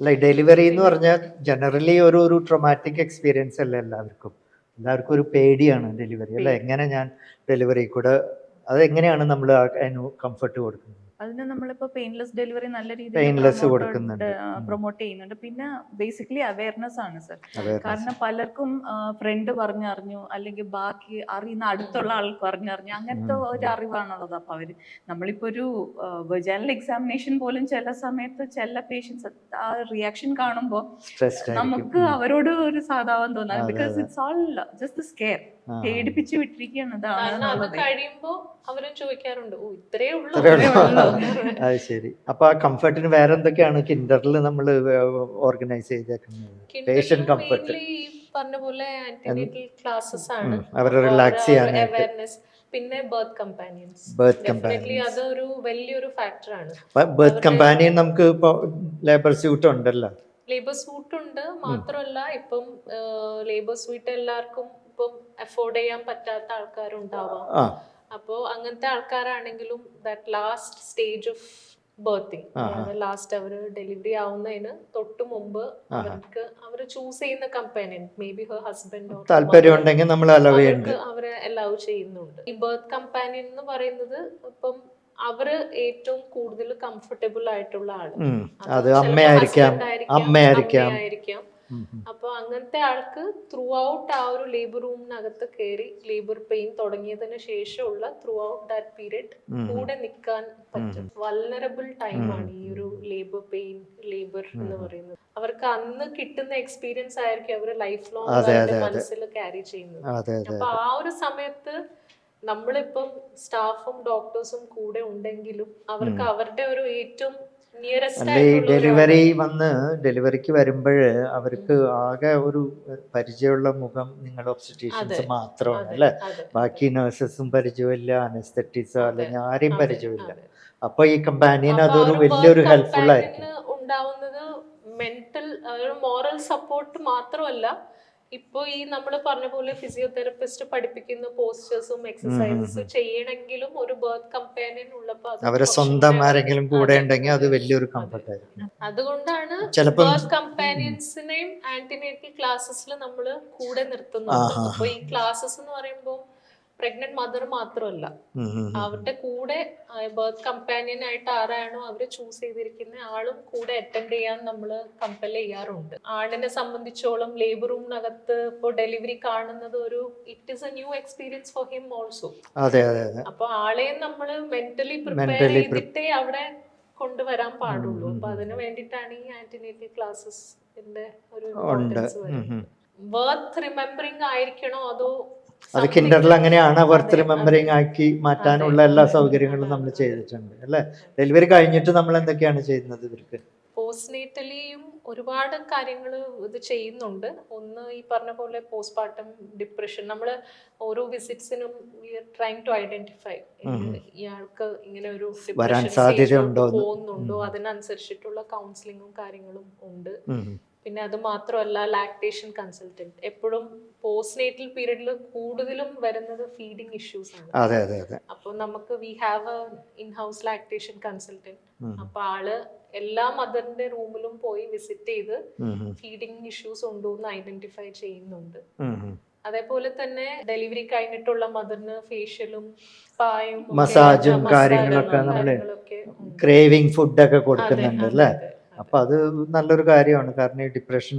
അല്ല ഡെലിവറി എന്ന് പറഞ്ഞാൽ ജനറലി ഒരു ഒരു ട്രൊമാറ്റിക് എക്സ്പീരിയൻസ് അല്ല എല്ലാവർക്കും? എല്ലാവർക്കും ഒരു പേടിയാണ് ഡെലിവറി അല്ല എങ്ങനെ ഞാൻ ഡെലിവറി കൂടെ അത് എങ്ങനെയാണ് നമ്മൾ അതിന് കംഫർട്ട് കൊടുക്കുന്നത്? അതിന് നമ്മളിപ്പോ പെയിൻലെസ് ഡെലിവറി നല്ല രീതിയിൽ കൊടുക്കുന്നുണ്ട്. പ്രൊമോട്ട് ചെയ്യുന്നുണ്ട്. പിന്നെ ബേസിക്കലി അവയർനെസ് ആണ് സർ കാരണം പലർക്കും ഫ്രണ്ട് പറഞ്ഞറിഞ്ഞു അല്ലെങ്കിൽ ബാക്കി അറിയുന്ന അടുത്തുള്ള ആൾ പറഞ്ഞറിഞ്ഞു അങ്ങനത്തെ. ഒരു അറിവാണുള്ളത്. അപ്പൊ അവർ നമ്മളിപ്പോ ഒരു വെജാനൽ എക്സാമിനേഷൻ പോലും ചില സമയത്ത് ചില പേഷ്യൻസ് ആ റിയാക്ഷൻ കാണുമ്പോൾ നമുക്ക് അവരോട് ഒരു സാധാവൻ തോന്നാറ് because it's all just scare. പേടിപ്പിച്ച് വിട്ടിരിക്കുകയാണ്. അത് കഴിയുമ്പോ അവരും ചോദിക്കാറുണ്ട് ഓ ഇത്രേ ഉള്ളൂ. അത് ശരി. അപ്പൊ ആ കംഫർട്ടിന് വേറെ എന്തൊക്കെയാണ് കിൻഡറിൽ നമ്മൾ ഓർഗനൈസ് ചെയ്തേക്കുന്നത്? പേഷ്യന്റ് കംഫർട്ട് Mainly പറഞ്ഞ പോലെ ക്ലാസ്സസ് ആണ്. അവരെ റിലാക്സ് ചെയ്യാൻ അവയർനെസ് പിന്നെ ബർത്ത് കമ്പാനിയൻസ് കമ്പാനിയൻ. അതൊരു വലിയൊരു ഫാക്ടർ ആണ്. ബർത്ത് കമ്പാനിയൻ നമുക്ക് ഇപ്പൊ ലേബർ സ്യൂട്ട് ഉണ്ടല്ലോ. ലേബർ സ്യൂട്ട് ഉണ്ട്. മാത്രമല്ല ഇപ്പം ലേബർ സ്യൂട്ട് എല്ലാവർക്കും ഇപ്പം അഫോർഡ് ചെയ്യാൻ പറ്റാത്ത ആൾക്കാരുണ്ടാവാം. അപ്പോ അങ്ങനത്തെ ആൾക്കാരാണെങ്കിലും that last stage of birthing last our delivery ആവുന്നതിന് തൊട്ട് മുമ്പ് അവർക്ക് അവർ ചൂസ് ചെയ്യുന്ന companion may be her husband താല്പര്യം ഉണ്ടെങ്കിൽ നമ്മൾ അലവ് ചെയ്യുന്നുണ്ട്. അവർക്ക് അവരെ അലൗ ചെയ്യുന്നുണ്ട്. ഈ ബർത്ത് കമ്പാനിയൻ എന്ന് പറയുന്നത് ഇപ്പം അവർ ഏറ്റവും കൂടുതൽ കംഫർട്ടബിൾ ആയിട്ടുള്ള ആൾ. അത് അമ്മയായിരിക്കാം. അമ്മയായിരിക്കാം. അപ്പൊ അങ്ങനത്തെ ആൾക്ക് ത്രൂ ഔട്ട് ആ ഒരു ലേബർ റൂമിനകത്ത് കയറി ലേബർ പെയിൻ തുടങ്ങിയതിന് ശേഷമുള്ള ത്രൂ ഔട്ട് ദാറ്റ് പീരീഡ് കൂടെ നിൽക്കാൻ പറ്റും. വൾനറബിൾ ടൈമാണ് ഈ ഒരു ലേബർ പെയിൻ ലേബർ എന്ന് പറയുന്നത്. അവർക്ക് അന്ന് കിട്ടുന്ന എക്സ്പീരിയൻസ് ആയിരിക്കും അവർ ലൈഫ് ലോങ്. മനസ്സിൽ ക്യാരി ചെയ്യുന്നത്. അപ്പൊ ആ ഒരു സമയത്ത് നമ്മളിപ്പം സ്റ്റാഫും ഡോക്ടേഴ്സും കൂടെ ഉണ്ടെങ്കിലും അവർക്ക് അവരുടെ ഒരു ഏറ്റവും അല്ല ഈ ഡെലിവറി വന്ന് ഡെലിവറിക്ക് വരുമ്പോൾ അവർക്ക് ആകെ ഒരു പരിചയമുള്ള മുഖം നിങ്ങൾ ഒബ്സ്റ്റീഷ്യൻസ് മാത്രമാണ് അല്ലെ? ബാക്കി നഴ്സസും പരിചയമില്ല അനസ്തറ്റിസോ അല്ലെങ്കിൽ ആരെയും പരിചയമില്ല. അപ്പൊ ഈ കമ്പാനിയൻ അതൊരു വലിയൊരു ഹെൽപ്ഫുൾ ആയിരിക്കും. ഉണ്ടാവുന്നത് മെന്റൽ മോറൽ സപ്പോർട്ട് മാത്രമല്ല ഇപ്പൊ ഈ നമ്മൾ പറഞ്ഞ പോലെ ഫിസിയോതെറപ്പിസ്റ്റ് പഠിപ്പിക്കുന്ന പോസ്റ്റേഴ്സും എക്സസൈസസും ചെയ്യണമെങ്കിലും ഒരു ബർത്ത് കമ്പാനിയൻ ഉള്ളപ്പോ അവരെ സ്വന്തം ആരെങ്കിലും കൂടെ ഉണ്ടെങ്കിൽ അത് വലിയൊരു. കംഫർട്ട് ആയിരിക്കും. അതുകൊണ്ടാണ് ബർത്ത് കമ്പാനിയൻസിനെയും ആന്റിനേറ്റൽ ക്ലാസ്സസിൽ നമ്മൾ കൂടെ നിർത്തുന്നത് അപ്പോൾ അപ്പൊ ഈ ക്ലാസ്സസ് എന്ന് പറയുമ്പോൾ പ്രഗ്നന്റ് മദർ മാത്രമല്ല. അവരുടെ കൂടെ ബർത്ത് കമ്പാനിയൻ ആയിട്ട് ആരാണോ അവർ ചൂസ് ചെയ്തിരിക്കുന്ന ആളും കൂടെ അറ്റൻഡ് ചെയ്യാൻ നമ്മൾ കമ്പൽ ചെയ്യാറുണ്ട്. ആണിനെ സംബന്ധിച്ചോളം ലേബർ റൂമിനകത്ത് ഇപ്പോൾ ഡെലിവറി കാണുന്നത് ഒരു it is a new experience for him also അതെ അതെ അപ്പൊ ആളെയും നമ്മൾ മെന്റലി പ്രിപ്പയർ ചെയ്തിട്ടേ അവിടെ കൊണ്ടുവരാൻ പാടുള്ളൂ. അപ്പൊ അതിന് വേണ്ടിയിട്ടാണ് ഈ ആന്റിനേറ്റൽ ക്ലാസ്സസിന്റെ ഒരു ഉണ്ട്. വർത്ത് റിമെമ്പറിംഗ് ആയിരിക്കണോ അതോ അത് കിൻഡറിൽ അങ്ങനെയാണ് വർത്ത് മെമ്പറിങ് ആക്കി മാറ്റാനുള്ള എല്ലാ സൗകര്യങ്ങളും നമ്മൾ ചെയ്തിട്ടുണ്ട് അല്ലെ? ഡെലിവറി കഴിഞ്ഞിട്ട് നമ്മൾ എന്തൊക്കെയാണ് ചെയ്യുന്നത് ഇവർക്ക്? പോസ്റ്റ്നേറ്റലിയും ഒരുപാട് കാര്യങ്ങൾ ഇത് ചെയ്യുന്നുണ്ട്. ഒന്ന് ഈ പറഞ്ഞ പോലെ പോസ്റ്റ്പാർട്ടം ഡിപ്രഷൻ നമ്മൾ ഓരോ വിസിറ്റ്സിനും ട്രൈങ് ടു ഐഡന്റിഫൈ ഇയാൾക്ക് ഇങ്ങനെ ഒരു പോകുന്നുണ്ടോ അതിനനുസരിച്ചിട്ടുള്ള കൗൺസിലിങ്ങും കാര്യങ്ങളും ഉണ്ട്. പിന്നെ അത് മാത്രമല്ല ലാക്ടേഷൻ കൺസൾട്ടന്റ് എപ്പോഴും പോസ്റ്റ്നേറ്റൽ പീരീഡിൽ കൂടുതലും വരുന്നത് ഫീഡിംഗ് ഇഷ്യൂസ് ആണ്. അതെ അതെ അതെ. അപ്പോൾ നമുക്ക് we have a in house lactation consultant അപ്പോൾ ആൾ എല്ലാ മദറിന്റെ റൂമിലും പോയി വിസിറ്റ് ചെയ്ത് ഉം. ഇഷ്യൂസ് ഉണ്ടോ എന്ന് ഐഡന്റിഫൈ ചെയ്യുന്നുണ്ട്. അതേപോലെ തന്നെ ഡെലിവറി കഴിഞ്ഞിട്ടുള്ള മദറിന് ഫേഷ്യലും പായും മസാജും കാര്യങ്ങളൊക്കെ നമ്മൾ ക്രേവിംഗ് ഫുഡ് ഒക്കെ ഫുഡൊക്കെ കൊടുക്കുന്നുണ്ട് അല്ലേ? അപ്പൊ അത് നല്ലൊരു കാര്യമാണ്. കാരണം ഈ ഡിപ്രഷൻ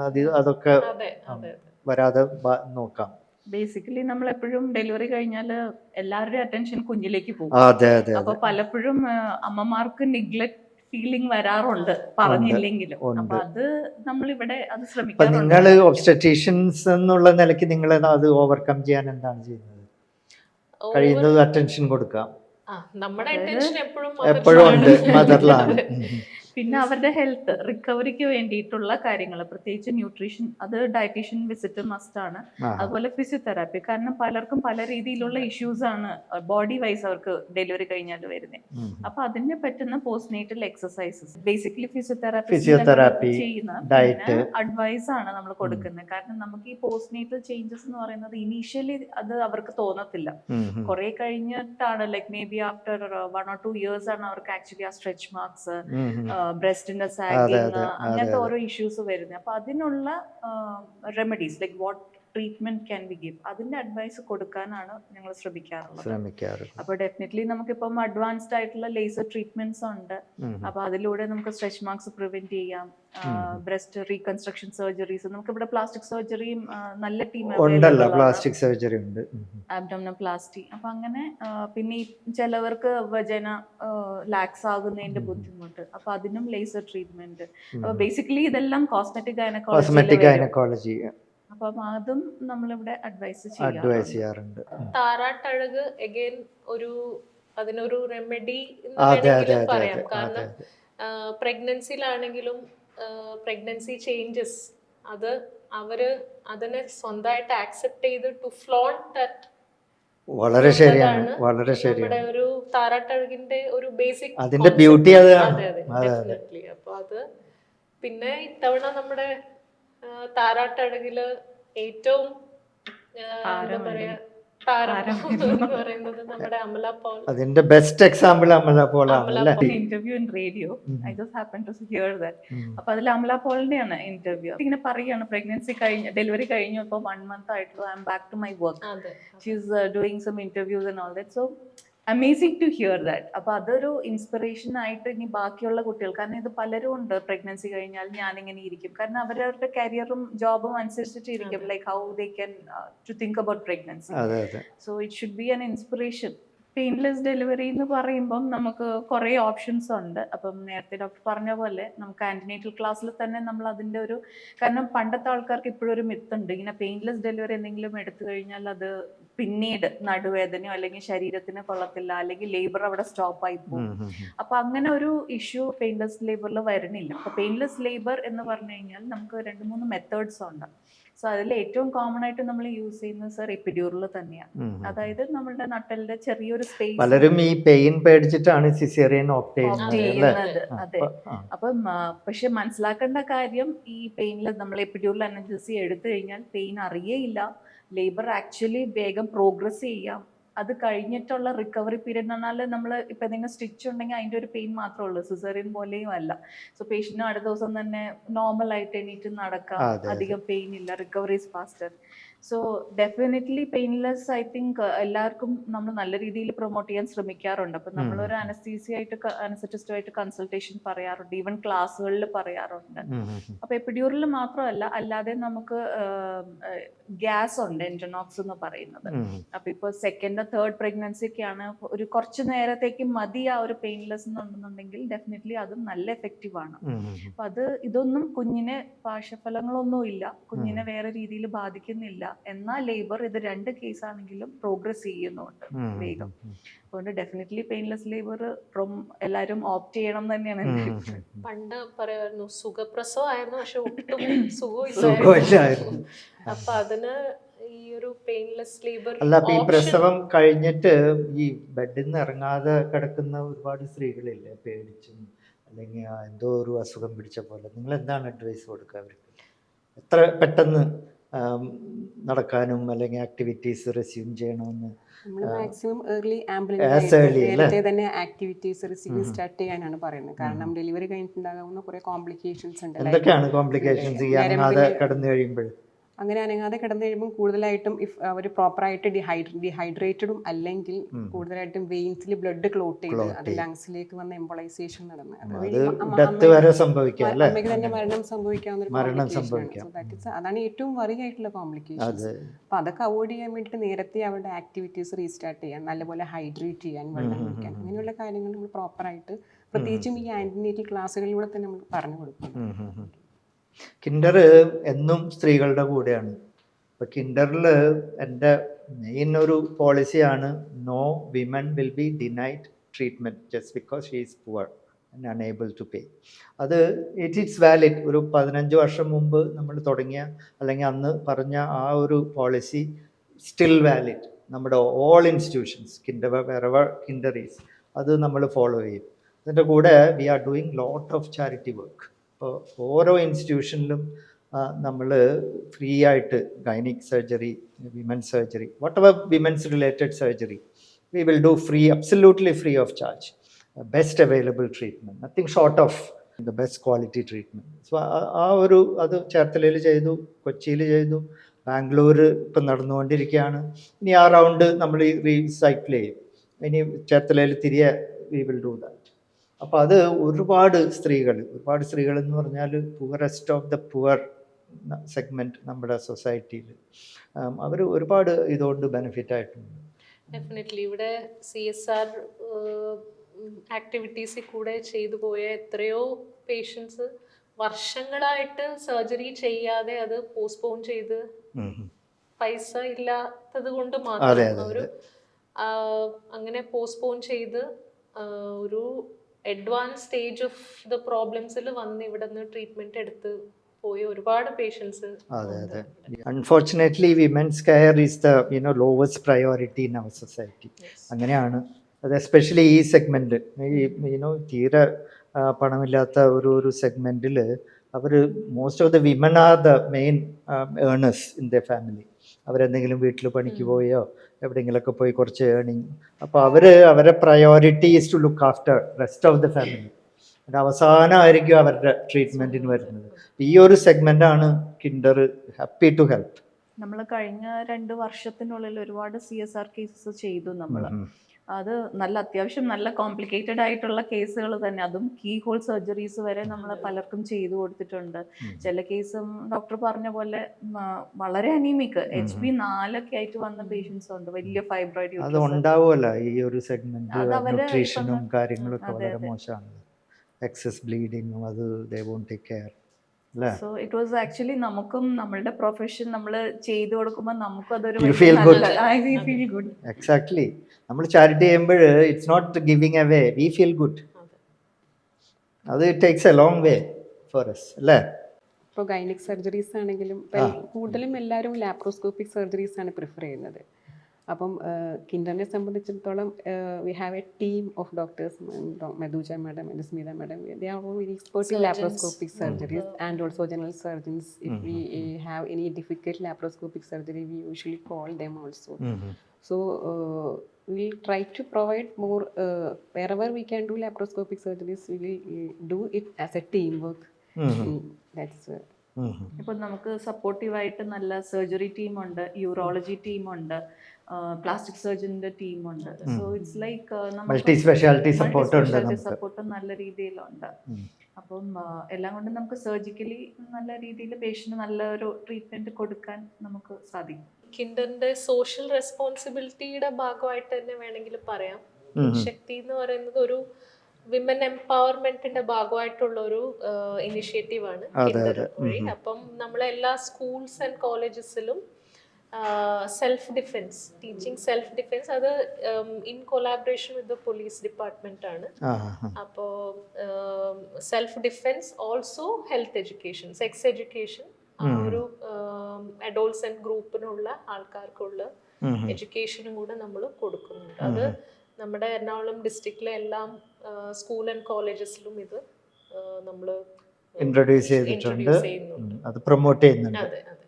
അത് അതൊക്കെ അതെ അതെ. വരാതെ നോക്കാം. ബേസിക്കലി നമ്മൾ എപ്പോഴും ഡെലിവറി കഴിഞ്ഞാൽ എല്ലാവരുടെയും അറ്റൻഷൻ കുഞ്ഞിലേക്ക് പോകും. അതെ അതെ അപ്പൊ പലപ്പോഴും അമ്മമാർക്ക് നിഗ്ലക്ട് ഫീലിംഗ് വരാറുണ്ട്. പറഞ്ഞില്ലെങ്കിലും. അപ്പൊ അത് നമ്മൾ ഇവിടെ അത് ശ്രമിക്കാം നിങ്ങൾ ഒബ്സ്റ്ററ്റീഷ്യൻസ് എന്നുള്ള നിലയ്ക്ക് നിങ്ങൾ അത് ഓവർകം ചെയ്യാൻ എന്താണ് ചെയ്യുന്നത്? കഴിയുന്നത് അറ്റൻഷൻ കൊടുക്കാം. ആ, നമ്മുടെ അറ്റൻഷൻ എപ്പോഴും എപ്പോഴും ഉണ്ട് മദറിലാണ് പിന്നെ അവരുടെ ഹെൽത്ത് റിക്കവറിക്ക് വേണ്ടിയിട്ടുള്ള കാര്യങ്ങൾ പ്രത്യേകിച്ച് ന്യൂട്രീഷൻ അത് ഡയറ്റീഷ്യൻ വിസിറ്റ് മസ്റ്റ് ആണ്. അതുപോലെ ഫിസിയോതെറാപ്പി കാരണം പലർക്കും പല രീതിയിലുള്ള ഇഷ്യൂസ് ആണ് ബോഡി വൈസ് അവർക്ക് ഡെലിവറി കഴിഞ്ഞാൽ വരുന്നത് അപ്പൊ അതിന് പറ്റുന്ന postnatal exercises basically physiotherapy physiotherapy ചെയ്യുന്ന അഡ്വൈസ് ആണ് നമ്മൾ കൊടുക്കുന്നത് കാരണം നമുക്ക് ഈ പോസ്റ്റ്നേറ്റൽ ചേഞ്ചസ് എന്ന് പറയുന്നത് ഇനീഷ്യലി അത് അവർക്ക് തോന്നത്തില്ല. കുറെ കഴിഞ്ഞിട്ടാണ് like may be after one or two years ആണ് അവർക്ക് ആക്ച്വലി ആ സ്ട്രെച്ച് മാർക്സ് ബ്രസ്റ്റിന്റെ സാഗിങ് അങ്ങനത്തെ. ഓരോ ഇഷ്യൂസ് വരുന്നത് അപ്പൊ അതിനുള്ള remedies like what treatment can be give അതിന്റെ അഡ്വൈസ് കൊടുക്കാനാണ് ഞങ്ങൾ ശ്രമിക്കാറുള്ളത്. ശ്രമിക്കാറ്. അപ്പൊ ഡെഫിനറ്റ്ലി നമുക്കിപ്പം അഡ്വാൻസ്ഡ് ആയിട്ടുള്ള ലേസർ ട്രീറ്റ്മെന്റ്സ് ഉണ്ട്. അപ്പൊ അതിലൂടെ നമുക്ക് സ്ട്രെച്ച് മാർക്സ് പ്രിവെന്റ് ചെയ്യാം. ബ്രസ്റ്റ് റീകൺസ്ട്രക്ഷൻ സർജറീസ് നമുക്ക് ഇവിടെ പ്ലാസ്റ്റിക് സർജറിയും നല്ല ടീം ഉണ്ടല്ലോ പ്ലാസ്റ്റിക് സർജറി ഉണ്ട്. ആബ്ഡോമിനോപ്ലാസ്റ്റി അപ്പൊ അങ്ങനെ പിന്നെ ഈ ചിലവർക്ക് വജന ലാക്സ് ആകുന്നതിന്റെ ബുദ്ധിമുട്ട്. അപ്പൊ അതിനും ലേസർ ട്രീറ്റ്മെന്റ് അപ്പൊ ബേസിക്കലി ഇതെല്ലാം കോസ്മെറ്റിക് ഗൈനക്കോളജി അപ്പം അതും നമ്മളിവിടെ അഡ്വൈസ് അഡ്വൈസ് ചെയ്യാറുണ്ട്. താറാട്ടഴക് താരാട്ടഴക് എഗെയിൻ ഒരു അതിനൊരു റെമഡി എന്ന് വേണമെങ്കിലും പറയാം. കാരണം പ്രഗ്നൻസിയിലാണെങ്കിലും പ്രഗ്നൻസി ചേഞ്ചസ് അത് അവർ അതിനെ സ്വന്തമായിട്ട് ആക്സെപ്റ്റ് ചെയ്ത് ടു ഫ്ലോണ്ട് ദാറ്റ് വളരെ ശരിയാണ് വളരെ ശരിയാണ്. ഒരു താരാട്ടഴകിന്റെ ഒരു ബേസിക് അതിന്റെ ബ്യൂട്ടി അതാണ്. അതെ അതെ അതെ, അതെ. അപ്പൊ അത് പിന്നെ ഇത്തവണ നമ്മുടെ ആ, താരാട്ടഴകിൽ ഏറ്റവും എന്താ പറയാ താരം താരം. എന്ന് പറയുന്നത് നമ്മുടെ അമല പോൾ. അതിന്റെ best example Amala Paul. Interview in radio I just happen to hear that. അപ്പൊ അതിൽ അമല പോളിന്റെയാണ് ഇന്റർവ്യൂ ഇങ്ങനെ പറയാണ് പ്രഗ്നൻസി കഴിഞ്ഞ ഡെലിവറി കഴിഞ്ഞു ഇപ്പൊ വൺ മന്ത് ആയിട്ടുള്ള I'm back to my work she's doing some interviews and all that so amazing to hear that അപ്പൊ അതൊരു ഇൻസ്പിറേഷൻ ആയിട്ട് ഇനി ബാക്കിയുള്ള കുട്ടികൾ കാരണം ഇത് പലരും ഉണ്ട്. പ്രഗ്നൻസി കഴിഞ്ഞാൽ ഞാൻ ഇങ്ങനെ ഇരിക്കും. കാരണം അവരവരുടെ കരിയറും ജോബും അനുസരിച്ചിട്ട് ഇരിക്കും. Like how they can to think about pregnancy so it should be an inspiration painless delivery എന്ന് പറയുമ്പം നമുക്ക് കുറേ ഓപ്ഷൻസ് ഉണ്ട്. അപ്പം നേരത്തെ ഡോക്ടർ പറഞ്ഞ പോലെ നമുക്ക് ആന്റിനേറ്റൽ ക്ലാസ്സിൽ തന്നെ നമ്മൾ അതിന്റെ ഒരു കാരണം പണ്ടത്തെ ആൾക്കാർക്ക് ഇപ്പോഴും ഒരു മിത്തുണ്ട് ഇങ്ങനെ പെയിൻലെസ് ഡെലിവറി എന്തെങ്കിലും എടുത്തു കഴിഞ്ഞാൽ അത് പിന്നീട് നടുവേദനയോ അല്ലെങ്കിൽ ശരീരത്തിന് കൊള്ളത്തില്ല അല്ലെങ്കിൽ ലേബർ അവിടെ സ്റ്റോപ്പ് ആയി പോകും. അപ്പൊ അങ്ങനെ ഒരു ഇഷ്യൂ പെയിൻലെസ് ലേബറിൽ വരുന്നില്ല. അപ്പൊ പെയിൻലെസ് ലേബർ എന്ന് പറഞ്ഞു കഴിഞ്ഞാൽ നമുക്ക് രണ്ട് മൂന്ന് മെത്തേഡ്സ് ഉണ്ട്. സോ അതിൽ ഏറ്റവും കോമൺ ആയിട്ട് നമ്മൾ യൂസ് ചെയ്യുന്നത് സർ എപ്പിഡ്യൂറിൽ തന്നെയാണ്. അതായത് നമ്മളുടെ നട്ടലിന്റെ ചെറിയൊരു സ്പേസ് പലരും ഈ പെയിൻ പേടിച്ചിട്ടാണ് സിസേറിയൻ ഓപ്റ്റ് ചെയ്യുന്നത് അതെ. അപ്പം പക്ഷെ മനസ്സിലാക്കേണ്ട കാര്യം ഈ പെയിനിൽ നമ്മൾ എപ്പിഡ്യൂറൽ അനജസി എടുത്തു കഴിഞ്ഞാൽ പെയിൻ അറിയേയില്ല. ലേബർ ആക്ച്വലി വേഗം പ്രോഗ്രസ് ചെയ്യാം. അത് കഴിഞ്ഞിട്ടുള്ള റിക്കവറി പീരീഡ് എന്ന് പറഞ്ഞാൽ നമ്മൾ ഇപ്പം എന്തെങ്കിലും സ്റ്റിച്ച് ഉണ്ടെങ്കിൽ അതിന്റെ ഒരു പെയിൻ മാത്രമേ ഉള്ളൂ. സിസേറിയൻ പോലെയും അല്ല. സോ പേഷ്യന്റ് അടുത്ത ദിവസം തന്നെ നോർമൽ ആയിട്ട് എണീറ്റ് നടക്കാം. അധികം പെയിൻ ഇല്ല. Recovery is faster so definitely painless I think എല്ലാവർക്കും നമ്മൾ നല്ല രീതിയിൽ പ്രൊമോട്ട് ചെയ്യാൻ ശ്രമിക്കാറുണ്ട്. അപ്പം നമ്മളൊരു അനസ്തീസി ആയിട്ട് അനസറ്റിസ്റ്റുമായിട്ട് കൺസൾട്ടേഷൻ പറയാറുണ്ട്. ഈവൻ ക്ലാസ്സുകളിൽ പറയാറുണ്ട്. അപ്പൊ എപ്പിഡ്യൂറിൽ മാത്രമല്ല അല്ലാതെ നമുക്ക് ഗ്യാസ് ഉണ്ട് എൻജനോക്സ് എന്ന് പറയുന്നത്. അപ്പൊ ഇപ്പൊ സെക്കൻഡ് തേർഡ് പ്രഗ്നൻസി ഒക്കെയാണ്. ഒരു കുറച്ച് നേരത്തേക്ക് മതി ആ ഒരു പെയിൻലെസ് എന്നുണ്ടെന്നുണ്ടെങ്കിൽ ഡെഫിനറ്റ്ലി അതും നല്ല എഫക്റ്റീവ് ആണ്. അപ്പൊ അത് ഇതൊന്നും കുഞ്ഞിനെ പാർശ്വഫലങ്ങളൊന്നും ഇല്ല കുഞ്ഞിനെ വേറെ രീതിയിൽ ബാധിക്കുന്നില്ല. എന്നാൽ ലേബർ ഇത് രണ്ട് കേസ് ആണെങ്കിലും പ്രോഗ്രസ് ചെയ്യുന്നുണ്ട് വേഗം. അതുകൊണ്ട് ഡെഫിനറ്റ്ലി പെയിൻലെസ് ലേബർ ഫ്രം എല്ലാരും ഓപ്റ്റ് ചെയ്യണം എന്ന് തന്നെയാണ്. പണ്ട് പറയുമായിരുന്നു സുഖപ്രസവമായിരുന്നു പക്ഷെ ഒട്ടും സുഖമില്ലായിരുന്നു. സുഖമില്ലായിരുന്നു. അപ്പൊ അതിന് ഈ ഒരു പെയിൻലെസ് ലേബർ അല്ല അപ്പൊ ഈ പ്രസവം കഴിഞ്ഞിട്ട് ഈ ബെഡിൽ നിന്ന് ഇറങ്ങാതെ കിടക്കുന്ന ഒരുപാട് സ്ത്രീകളില്ലേ പേടിച്ചും അല്ലെങ്കിൽ എന്തോ ഒരു അസുഖം പിടിച്ച പോലെ. നിങ്ങൾ എന്താണ് അഡ്വൈസ് കൊടുക്കുക അവർക്ക്? എത്ര പെട്ടെന്ന് നടക്കാനും അല്ലെങ്കിൽ ആക്ടിവിറ്റീസ് റെസ്യൂം ചെയ്യണമെന്ന് മാക്സിമം ഏർലി ആംബുലൻസ് തന്നെ ആക്ടിവിറ്റീസ് റിസീവ് സ്റ്റാർട്ട് ചെയ്യാനാണ് പറയുന്നത്. കാരണം ഡെലിവറി കഴിഞ്ഞിട്ടുണ്ടാകാവുന്ന കുറെ കോംപ്ലിക്കേഷൻസ് ഉണ്ട് എന്തൊക്കെയാണ് കോംപ്ലിക്കേഷൻസ് ഈ അനാഥ കടന്നു കഴിയുമ്പോൾ അങ്ങനെ അനങ്ങാതെ കിടന്നു കഴിയുമ്പോൾ കൂടുതലായിട്ടും ഇഫ് അവർ പ്രോപ്പറായിട്ട് ഡിഹൈഡ്ര ഡിഹൈഡ്രേറ്റഡും അല്ലെങ്കിൽ കൂടുതലായിട്ടും വെയിൻസിൽ ബ്ലഡ് ക്ലോട്ട് ചെയ്ത് അത് ലങ്സിലേക്ക് വന്ന എംബോളൈസേഷൻ നടന്ന്. അമ്മയ്ക്ക് തന്നെ മരണം സംഭവിക്കാവുന്ന ഒരു അതാണ് ഏറ്റവും വറി ആയിട്ടുള്ള കോംപ്ലിക്കേഷൻസ് അപ്പൊ അതൊക്കെ അവോയ്ഡ് ചെയ്യാൻ വേണ്ടിയിട്ട് നേരത്തെ അവരുടെ ആക്ടിവിറ്റീസ് റീസ്റ്റാർട്ട് ചെയ്യാൻ നല്ലപോലെ ഹൈഡ്രേറ്റ് ചെയ്യാൻ വെള്ളം കുടിക്കാൻ അങ്ങനെയുള്ള കാര്യങ്ങൾ നമ്മൾ പ്രോപ്പറായിട്ട് പ്രത്യേകിച്ചും ഈ ആന്റിനേറ്റീവ് ക്ലാസ്സുകളിലൂടെ തന്നെ നമ്മൾ പറഞ്ഞു കൊടുക്കും. കിൻഡർ എന്നും സ്ത്രീകളുടെ കൂടെയാണ്. അപ്പൊ കിൻഡറിൽ എന്റെ മെയിൻ ഒരു പോളിസിയാണ് no women will be denied treatment just because she is poor and unable to pay അത് ഇറ്റ് ഈസ് വാലിഡ് ഒരു പതിനഞ്ച് വർഷം മുമ്പ് നമ്മൾ തുടങ്ങിയ അല്ലെങ്കിൽ അന്ന് പറഞ്ഞ ആ ഒരു പോളിസി സ്റ്റിൽ വാലിഡ് നമ്മുടെ ഓൾ ഇൻസ്റ്റിറ്റ്യൂഷൻസ് കിൻഡർ വെറവർ കിൻഡറീസ് അത് നമ്മൾ ഫോളോ ചെയ്യും. അതിന്റെ കൂടെ we are doing lot of charity work അപ്പോൾ ഓരോ ഇൻസ്റ്റിറ്റ്യൂഷനിലും നമ്മൾ ഫ്രീ ആയിട്ട് gynaec surgery women surgery whatever women's related surgery we will do free absolutely free of charge best available treatment nothing short of the best quality treatment so ആ ഒരു അത് ചേർത്തലയിൽ ചെയ്തു കൊച്ചിയിൽ ചെയ്തു ബാംഗ്ലൂർ ഇപ്പം നടന്നുകൊണ്ടിരിക്കുകയാണ്. ഇനി ആ റൗണ്ട് നമ്മൾ റീസൈക്കിൾ ചെയ്യും. ഇനി ചേർത്തലയിൽ തിരികെ വി വിൽ ഡു ദാറ്റ് അപ്പോൾ അത് ഒരുപാട് സ്ത്രീകൾ ഒരുപാട് സ്ത്രീകൾ എന്ന് പറഞ്ഞാൽ poorest of the poor segment നമ്മുടെ സൊസൈറ്റിയിൽ അവർ ഒരുപാട് ഇതുകൊണ്ട് ബെനിഫിറ്റ് ആയിട്ടുണ്ട്. ഡെഫിനറ്റ്ലി ഇവിടെ സി എസ് ആർ ആക്ടിവിറ്റീസിൽ കൂടെ ചെയ്തു പോയ എത്രയോ പേഷ്യൻസ് വർഷങ്ങളായിട്ട് സർജറി ചെയ്യാതെ അത് പോസ്റ്റ്പോൺ ചെയ്ത്. പൈസ ഇല്ലാത്തത് കൊണ്ട് മാത്രം അവർ ഒരു അങ്ങനെ പോസ്റ്റ്പോൺ ചെയ്ത് ഒരു അഡ്വാൻസ് സ്റ്റേജ് ഓഫ് ദ പ്രോബ്ലംസിൽ വന്ന് ഇവിടെ നിന്ന് ട്രീറ്റ്മെന്റ് എടുത്ത് പോയ ഒരുപാട് പേഷ്യൻസ് അതെ അതെ. Unfortunately women's care is the you know lowest priority in our society അങ്ങനെയാണ്. അത് എസ്പെഷ്യലി ഈ സെഗ്മെന്റ് ഈ യുനോ തീരെ പണമില്ലാത്ത ഒരു ഒരു സെഗ്മെന്റിൽ അവർ most of the women are the main earners in the family അവരെന്തെങ്കിലും വീട്ടിൽ പണിക്ക് പോയോ? എവിടെയെങ്കിലുമൊക്കെ പോയി കുറച്ച് ഏണിങ് അപ്പോൾ അവർ അവരെ priority is to look after rest of the family അവസാനമായിരിക്കും അവരുടെ ട്രീറ്റ്മെന്റിന് വരുന്നത്. ഈ ഒരു സെഗ്മെന്റാണ് കിൻഡർ ഹാപ്പി ടു ഹെൽപ്പ് നമ്മൾ കഴിഞ്ഞ രണ്ട് വർഷത്തിനുള്ളിൽ ഒരുപാട് സി എസ് ആർ കേസസ് ചെയ്തു നമ്മൾ അത് നല്ല അത്യാവശ്യം നല്ല കോംപ്ലിക്കേറ്റഡ് ആയിട്ടുള്ള കേസുകൾ തന്നെ. അതും കീ ഹോൾ സർജറീസ് വരെ നമ്മൾ പലർക്കും ചെയ്തു കൊടുത്തിട്ടുണ്ട്. ചില കേസും ഡോക്ടർ പറഞ്ഞ പോലെ വളരെ അനീമിക് എച്ച് ബി നാലൊക്കെ ആയിട്ട് വന്ന പേഷ്യൻസ് ഉണ്ട്. വലിയ ഫൈബ്രോയിഡ് അത് ഉണ്ടാവുമല്ലോ. ഈ ഒരു സെഗ്മെന്റ് ന്യൂട്രീഷനും കാര്യങ്ങളൊക്കെ വളരെ. മോശമാണ്. എക്സസ് ബ്ലീഡിങ്ങും അത് they won't take care so it was actually നമുക്കും നമ്മളുടെ പ്രൊഫഷൻ നമ്മൾ ചെയ്തു കൊടുക്കുമ്പോൾ നമുക്കും അതൊരു ഫീൽ ഗുഡ് എക്സാക്ട്ലി നമ്മൾ ചാരിറ്റി ചെയ്യുമ്പോൾ it's not giving a way we feel good അത് takes a long way for us അല്ലേ ഇപ്പോൾ ഗൈനിക് സർജറീസ് ആണെങ്കിലും കൂടുതലും എല്ലാവരും ലാപ്രോസ്കോപ്പിക് സർജറീസ് ആണ് പ്രിഫർ ചെയ്യുന്നത്. അപ്പം കിൻഡറിനെ സംബന്ധിച്ചിടത്തോളം we have a team of doctors Madhuja madam and Smitha madam they are very expert in laparoscopic surgeries and also general surgeons if we have any difficult laparoscopic surgery we usually call them also So uh, we'll try to provide more uh, wherever we can do laparoscopic surgeries. We will uh, do it as a teamwork. Mm, that's uh, ഇപ്പൊ നമുക്ക് സപ്പോർട്ടീവായിട്ട് നല്ല surgery ടീമുണ്ട് urology ടീമുണ്ട് plastic സർജന്റെ ടീമുണ്ട് so it's like multi speciality support ഉണ്ട് നമുക്ക്. Support നല്ല രീതിയിലുണ്ട്. അപ്പം എല്ലാം കൊണ്ടും നമുക്ക് സർജിക്കലി നല്ല രീതിയിൽ പേഷ്യന്റ് നല്ല ഒരു ട്രീറ്റ്മെന്റ് കൊടുക്കാൻ നമുക്ക് സാധിക്കും. കിൻഡറിന്റെ സോഷ്യൽ റെസ്പോൺസിബിലിറ്റിയുടെ ഭാഗമായിട്ട് തന്നെ വേണമെങ്കിൽ പറയാം. ശക്തി എന്ന് പറയുന്നത് ഒരു വിമൻ എംപവർമെന്റിന്റെ ഭാഗമായിട്ടുള്ള ഒരു ഇനിഷ്യേറ്റീവ് ആണ് അപ്പം നമ്മളെ എല്ലാ schools and കോളേജസിലും self defence teaching self defence അത് in collaboration with the police department ആണ് അപ്പോ അപ്പോൾ self defence also health education sex education ആ ഒരു അഡോൾസെന്റ് ഗ്രൂപ്പിനുള്ള ആൾക്കാർക്കുള്ള എഡ്യൂക്കേഷനും കൂടെ നമ്മൾ കൊടുക്കുന്നുണ്ട്. അത് നമ്മുടെ എറണാകുളം ഡിസ്ട്രിക്റ്റിലെ എല്ലാം സ്കൂൾ ആൻഡ് കോളേജസിലും ഇത് നമ്മൾ ഇൻട്രൊഡ്യൂസ് ചെയ്തിട്ടുണ്ട്. അത് പ്രൊമോട്ട് ചെയ്യുന്നുണ്ട്. അതെ അതെ.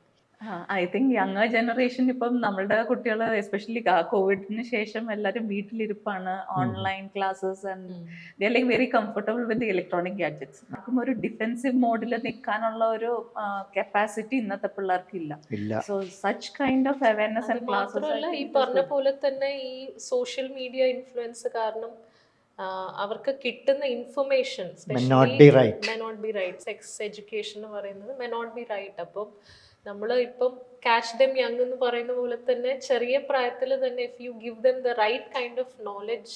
ഐ തിങ്ക് യങ്ങർ ജനറേഷൻ ഇപ്പം നമ്മളുടെ കുട്ടികൾ എസ്പെഷ്യലി കോവിഡിന് ശേഷം എല്ലാവരും വീട്ടിലിരിപ്പാണ്. Online classes and the like very comfortable with electronic gadgets നമുക്കും ഒരു ഡിഫൻസീവ് മോഡിൽ നിൽക്കാനുള്ള ഒരു കപ്പാസിറ്റി ഇന്നത്തെ പിള്ളേർക്ക് ഇല്ല. ഇല്ല so such kind of awareness and classes ഈ പറഞ്ഞ പോലെ തന്നെ ഈ സോഷ്യൽ മീഡിയ ഇൻഫ്ലുവൻസ് കാരണം അവർക്ക് കിട്ടുന്ന information especially not be right. May not be right sex education എന്ന് പറയുന്നത് മെ നോട്ട് ബി റൈറ്റ് അപ്പം നമ്മൾ ഇപ്പം ക്യാച്ച് ദം യങ് എന്ന് പറയുന്ന പോലെ തന്നെ ചെറിയ പ്രായത്തിൽ തന്നെ if you give them the right kind of knowledge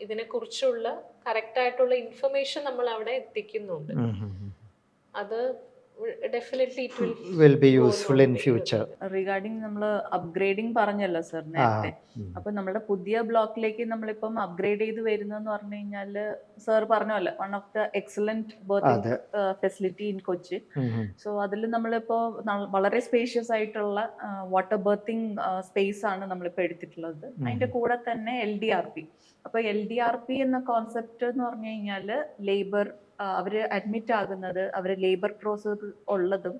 ഇതിനെ കുറിച്ചുള്ള കറക്റ്റ് ആയിട്ടുള്ള ഇൻഫർമേഷൻ നമ്മൾ അവിടെ എത്തിക്കുന്നുണ്ട് അത് will will be useful in future regarding നമ്മൾ അപ്ഗ്രേഡിംഗ് പറഞ്ഞല്ലോ സർ നേരത്തെ. അപ്പൊ നമ്മുടെ പുതിയ ബ്ലോക്കിലേക്ക് നമ്മളിപ്പം അപ്ഗ്രേഡ് ചെയ്ത് വരുന്നെന്ന് പറഞ്ഞു കഴിഞ്ഞാൽ സർ പറഞ്ഞല്ലോ one of the excellent birth facility in Kochi. So അതിൽ നമ്മളിപ്പോ വളരെ സ്പേഷ്യസ് ആയിട്ടുള്ള വാട്ടർ ബർത്തിങ് സ്പേസ് ആണ് നമ്മളിപ്പോൾ എടുത്തിട്ടുള്ളത്. അതിന്റെ കൂടെ തന്നെ എൽ ഡി ആർ പി അപ്പൊ എൽ ഡി ആർ പി എന്ന കോൺസെപ്റ്റ് എന്ന് പറഞ്ഞു കഴിഞ്ഞാൽ ലേബർ അവർ അഡ്മിറ്റ് ആകുന്നത് അവർ ലേബർ പ്രോസസ് ഉള്ളതും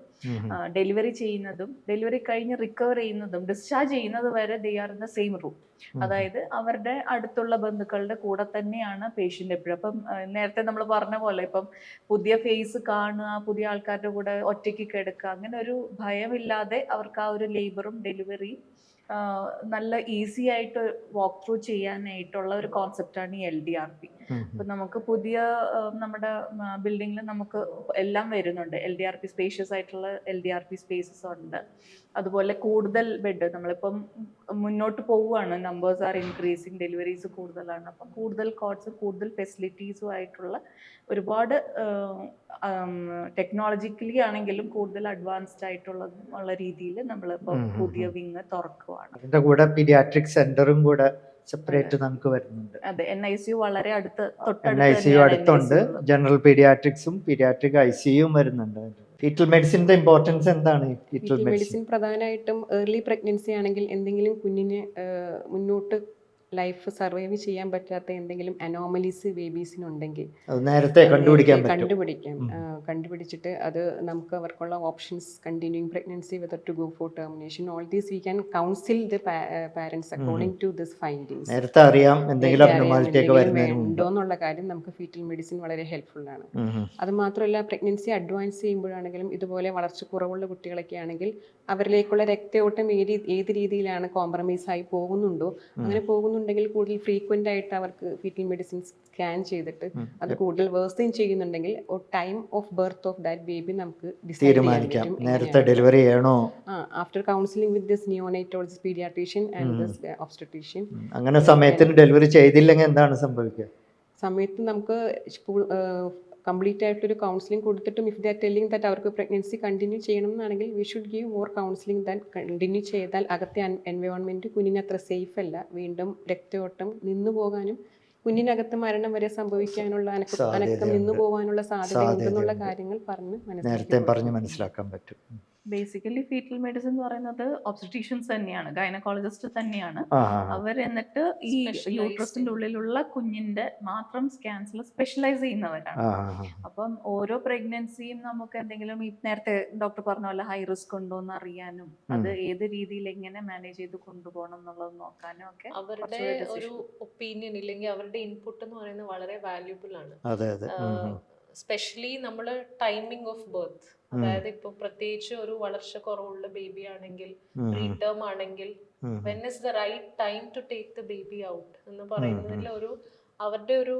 ഡെലിവറി ചെയ്യുന്നതും ഡെലിവറി കഴിഞ്ഞ് റിക്കവർ ചെയ്യുന്നതും ഡിസ്ചാർജ് ചെയ്യുന്നത് വരെ they are in the same room അതായത് അവരുടെ അടുത്തുള്ള ബന്ധുക്കളുടെ കൂടെ തന്നെയാണ് പേഷ്യന്റ് എപ്പോഴും. അപ്പം നേരത്തെ നമ്മൾ പറഞ്ഞ പോലെ ഇപ്പം പുതിയ ഫേസ് കാണുക പുതിയ ആൾക്കാരുടെ കൂടെ ഒറ്റയ്ക്ക് കിടക്കുക അങ്ങനെ ഒരു ഭയമില്ലാതെ അവർക്ക് ആ ഒരു ലേബറും ഡെലിവറി നല്ല ഈസി ആയിട്ട് വാക്ക് ത്രൂ ചെയ്യാനായിട്ടുള്ള ഒരു കോൺസെപ്റ്റാണ് ഈ എൽ ഡി ആർ പി അപ്പൊ നമുക്ക് പുതിയ നമ്മുടെ ബിൽഡിങ്ങിൽ നമുക്ക് എല്ലാം വരുന്നുണ്ട്. L D R P spacious ആയിട്ടുള്ള L D R P spaces ഉണ്ട്. അതുപോലെ കൂടുതൽ ബെഡ് നമ്മളിപ്പം മുന്നോട്ട് പോവുകയാണ്. നമ്പേഴ്സ് ആർ ഇൻക്രീസിങ് ഡെലിവറീസ് കൂടുതലാണ്. അപ്പം കൂടുതൽ കോഡ്സ് കൂടുതൽ ഫെസിലിറ്റീസും ആയിട്ടുള്ള ഒരുപാട് ടെക്നോളജിക്കലി ആണെങ്കിലും കൂടുതൽ അഡ്വാൻസ്ഡ് ആയിട്ടുള്ള ഉള്ള രീതിയിൽ നമ്മളിപ്പോൾ പുതിയ വിങ് വിങ് തുറക്കുവാണ് അതിന്റെ കൂടെ പീഡിയാട്രിക് സെന്ററും കൂടെ സെപ്പറേറ്റ് നമുക്ക് വരുന്നുണ്ട്. അതെ എൻ ഐ സി യു വളരെ അടുത്ത് എൻ ഐ സി യു അടുത്തുണ്ട്. ജനറൽ പീഡിയാട്രിക്സും പീഡിയാട്രിക് ഐ സി സിയും വരുന്നുണ്ട്. ഫീറ്റൽ മെഡിസിന്റെ ഇമ്പോർട്ടൻസ് എന്താണ് ഫീറ്റൽ മെഡിസിൻ പ്രധാനമായിട്ടും ഏർലി പ്രഗ്നൻസി ആണെങ്കിൽ എന്തെങ്കിലും കുഞ്ഞിനെ മുന്നോട്ട് ലൈഫ് സർവൈവ് ചെയ്യാൻ പറ്റാത്ത എന്തെങ്കിലും അനോമലീസ് ബേബീസിനുണ്ടെങ്കിൽ നേരത്തെ കണ്ടുപിടിക്കാൻ കണ്ടുപിടിക്കാം. കണ്ടുപിടിച്ചിട്ട് അത് നമുക്ക് അവർക്കുള്ള options continuing pregnancy whether to go for termination all these we can counsel the parents according to this findings നേരത്തെ അറിയാം എന്തെങ്കിലും ഉണ്ടോ എന്നുള്ള കാര്യം നമുക്ക് ഫീറ്റൽ മെഡിസിൻ വളരെ ഹെൽപ്ഫുൾ ആണ്. അത് മാത്രമല്ല പ്രഗ്നൻസി അഡ്വാൻസ് ചെയ്യുമ്പോഴാണെങ്കിലും ഇതുപോലെ വളർച്ച കുറവുള്ള കുട്ടികളൊക്കെ ആണെങ്കിൽ അവരിലേക്കുള്ള രക്തയോട്ടം ഏത് ഏത് രീതിയിലാണ് കോംപ്രമൈസ് ആയി പോകുന്നുണ്ടോ? അങ്ങനെ പോകുന്നുണ്ടെങ്കിൽ കൂടുതൽ ഫ്രീക്വന്റ് ആയിട്ട് അവർക്ക് ഫീറ്റൽ മെഡിസിൻ സ്കാൻ ചെയ്തിട്ട് അത് കൂടുതൽ വേഴ്സിൻ ചെയ്യുന്നുണ്ടെങ്കിൽ time of birth of that baby നമുക്ക് തീരുമാനിക്കാം. നേരത്തെ. ഡെലിവറി ചെയ്യണോ? After counselling with this neonatologist paediatrician and this obstetrician അങ്ങനെ സമയത്തിന് ഡെലിവറി ചെയ്തില്ലെങ്കിൽ എന്താണ് സംഭവിക്കുക? സമയത്ത് നമുക്ക് കംപ്ലീറ്റ് ആയിട്ടൊരു കൗൺസിലിംഗ് കൊടുത്തിട്ടും ഇഫ് ദ ടെല്ലിംഗ് ദാറ്റ് അവർക്ക് പ്രഗ്നൻസി കണ്ടിന്യൂ ചെയ്യണം എന്നാണെങ്കിൽ we should give more counselling than continue ചെയ്താൽ അകത്തെ എൻവയോൺമെന്റ് കുഞ്ഞിന് അത്ര സേഫ് അല്ല. വീണ്ടും രക്തയോട്ടം നിന്നു പോകാനും കുഞ്ഞിനകത്ത് മരണം വരെ സംഭവിക്കാനുള്ള അനക്ക നിന്നു പോകാനുള്ള സാധ്യത ഉണ്ടെന്നുള്ള കാര്യങ്ങൾ പറഞ്ഞ് നേരത്തെ പറഞ്ഞ് മനസ്സിലാക്കാൻ പറ്റും. ബേസിക്കലി ഫീറ്റൽ മെഡിസിൻ എന്ന് പറയുന്നത് ഒബ്സ്റ്റിഷ്യൻസ് തന്നെയാണ് ഗൈനക്കോളജിസ്റ്റ് തന്നെയാണ്. അവർ എന്നിട്ട് ഈ യൂട്രസിന്റെ ഉള്ളിലുള്ള കുഞ്ഞിന്റെ മാത്രം സ്കാൻസിൽ സ്പെഷ്യലൈസ് ചെയ്യുന്നവരാണ്. അപ്പം ഓരോ പ്രഗ്നൻസിയും നമുക്ക് എന്തെങ്കിലും ഈ നേരത്തെ ഡോക്ടർ പറഞ്ഞ പോലെ ഹൈ റിസ്ക് ഉണ്ടോ എന്ന് അറിയാനും അത് ഏത് രീതിയിൽ എങ്ങനെ മാനേജ് ചെയ്ത് കൊണ്ടുപോകണം എന്നുള്ളത് നോക്കാനും ഒക്കെ അവരുടെ ഒരു ഒപ്പീനിയൻ ഇല്ലെങ്കിൽ അവരുടെ ഇൻപുട്ട് എന്ന് പറയുന്നത് വളരെ വാല്യൂബിൾ ആണ്. സ്പെഷ്യലി നമ്മൾ ടൈമിംഗ് ഓഫ് ബർത്ത് അതായത് ഇപ്പൊ പ്രത്യേകിച്ച് ഒരു വളർച്ച കുറവുള്ള ബേബി ആണെങ്കിൽ റീടേം ആണെങ്കിൽ when is the right time to take the baby out എന്ന് പറയുന്നതിൽ ഒരു അവരുടെ ഒരു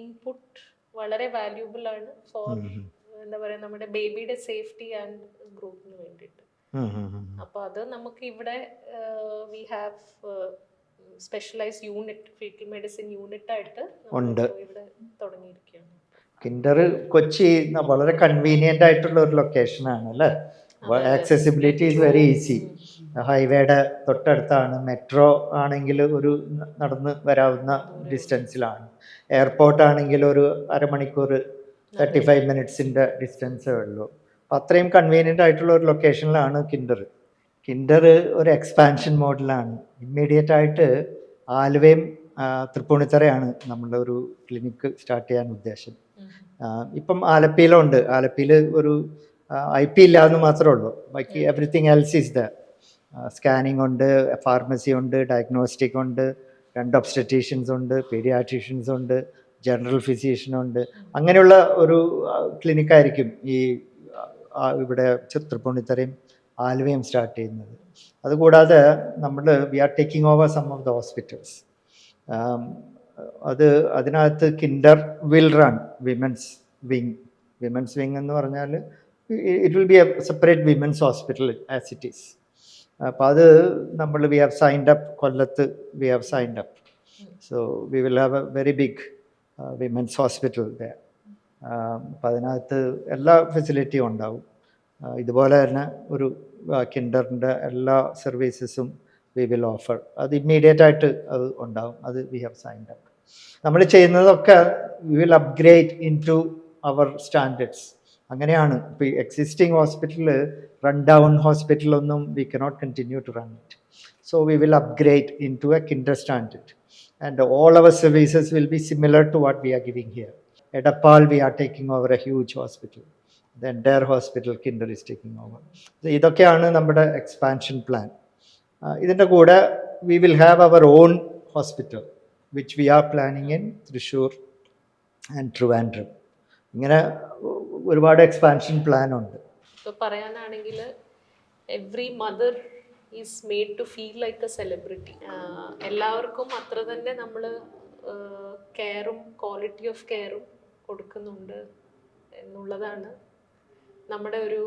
ഇൻപുട്ട് വളരെ വാല്യൂബിൾ ആണ് ഫോർ. എന്താ പറയാ നമ്മുടെ ബേബിയുടെ സേഫ്റ്റി ആൻഡ് ഗ്രോത്തിന് വേണ്ടിയിട്ട്. അപ്പോൾ അത് നമുക്ക് ഇവിടെ we have specialise unit foetal medicine unit ആയിട്ട് ഇവിടെ തുടങ്ങിയിരിക്കുകയാണ്. കിൻഡർ കൊച്ചി വളരെ കൺവീനിയന്റ് ആയിട്ടുള്ള ഒരു ലൊക്കേഷനാണ് അല്ലേ? ആക്സസിബിലിറ്റി ഈസ് വെരി ഈസി ഹൈവേയുടെ തൊട്ടടുത്താണ് മെട്രോ ആണെങ്കിൽ ഒരു നടന്ന് വരാവുന്ന ഡിസ്റ്റൻസിലാണ് എയർപോർട്ട് ആണെങ്കിൽ ഒരു അരമണിക്കൂർ തേർട്ടി ഫൈവ് മിനിറ്റ്സിന്റെ ഡിസ്റ്റൻസേ ഉള്ളൂ. അപ്പം അത്രയും കൺവീനിയന്റ് ആയിട്ടുള്ള ഒരു ലൊക്കേഷനിലാണ് കിൻഡർ കിൻഡർ ഒരു എക്സ്പാൻഷൻ മോഡലാണ് ഇമ്മീഡിയറ്റ് ആയിട്ട് ആലുവയും തൃപ്പൂണിത്തറയാണ് നമ്മളൊരു ക്ലിനിക്ക് സ്റ്റാർട്ട് ചെയ്യാൻ ഉദ്ദേശം ഇപ്പം ആലപ്പിയിലുണ്ട് ആലപ്പിയിൽ ഒരു ഐ പി ഇല്ല എന്ന് മാത്രമേ ഉള്ളൂ. ബാക്കി everything else is the scanning ഉണ്ട് ഫാർമസി ഉണ്ട് ഡയഗ്നോസ്റ്റിക് ഉണ്ട് രണ്ട് ഒബ്സ്റ്ററ്റീഷ്യൻസ് ഉണ്ട് പീഡിയാട്രീഷ്യൻസ് ഉണ്ട് ജനറൽ ഫിസിഷ്യൻ ഉണ്ട്. അങ്ങനെയുള്ള ഒരു ക്ലിനിക്കായിരിക്കും ഈ ഇവിടെ തൃപ്പൂണിത്തറയും ആലുവയും സ്റ്റാർട്ട് ചെയ്യുന്നത്. അതുകൂടാതെ നമ്മൾ we are taking over some of the hospitals അത് അതിനകത്ത് Kinder will run women's wing women's wing എന്ന് പറഞ്ഞാൽ it will be a separate women's hospital as it is അപ്പോൾ അത് നമ്മൾ വി ഹാവ് സൈൻഡ് അപ്പ് കൊല്ലത്ത് we have signed up so we will have a very big women's hospital അപ്പോൾ അതിനകത്ത് എല്ലാ ഫെസിലിറ്റിയും ഉണ്ടാവും. ഇതുപോലെ തന്നെ ഒരു കിൻഡറിന്റെ എല്ലാ സർവീസസും വി വിൽ ഓഫർ അത് ഇമ്മീഡിയറ്റ് ആയിട്ട് അത് ഉണ്ടാവും. അത് വി ഹാവ് സൈൻഡ് അപ്പ് നമ്മൾ ചെയ്യുന്നതൊക്കെ we will upgrade into our standards അങ്ങനെയാണ്. ഇപ്പോൾ എക്സിസ്റ്റിംഗ് ഹോസ്പിറ്റലിൽ run down ഹോസ്പിറ്റലൊന്നും we cannot continue to run it so we will upgrade into a Kinder standard and all our services will be similar to what we are giving here Edappal we are taking over a huge hospital the entire hospital Kinder is taking over ഇതൊക്കെയാണ് നമ്മുടെ expansion plan ഇതിന്റെ കൂടെ we will have our own hospital which we are planning in Thrissur and Trivandrum ഇങ്ങനെ ഒരുപാട് expansion plan ഉണ്ട്. പറയാനാണെങ്കിൽ every mother is made to feel like a celebrity എല്ലാവർക്കും അത്ര തന്നെ നമ്മൾ കെയറും ക്വാളിറ്റി ഓഫ് കെയറും കൊടുക്കുന്നുണ്ട് എന്നുള്ളതാണ് നമ്മുടെ ഒരു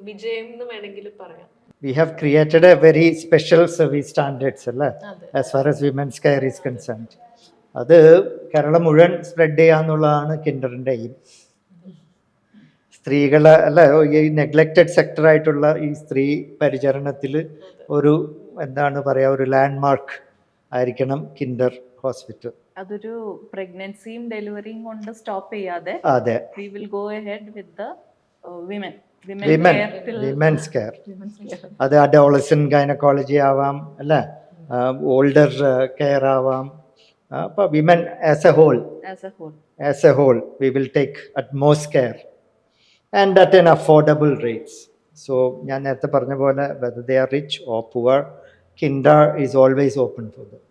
വിജയം എന്ന് വേണമെങ്കിൽ പറയാം. We have created a very special service standards അല്ലേ? As far as women's care is concerned അത് കേരളം മുഴുവൻ സ്പ്രെഡ് ചെയ്യാന്നുള്ളതാണ് കിൻഡറിന്റെ എയിം സ്ത്രീകളെ അല്ല ഈ നെഗ്ലക്റ്റഡ് സെക്ടർ ആയിട്ടുള്ള ഈ സ്ത്രീ പരിചരണത്തിൽ ഒരു എന്താണ് പറയുക ഒരു ലാൻഡ് മാർക്ക് ആയിരിക്കണം കിൻഡർ ഹോസ്പിറ്റൽ. അതൊരു പ്രഗ്നൻസിയും ഡെലിവറിയും കൊണ്ട് സ്റ്റോപ്പ് ചെയ്യാതെ അതെ. We will go ahead with the women women women's care അത് അഡോളസൻ ഗൈനക്കോളജി ആവാം അല്ലേ ഓൾഡർ കെയർ ആവാം അപ്പോൾ women as a whole as a whole as a whole, we will take utmost care and at an affordable rates. So, ഞാൻ നേരത്തെ പറഞ്ഞ പോലെ whether they are rich or poor, Kinder is always open for them.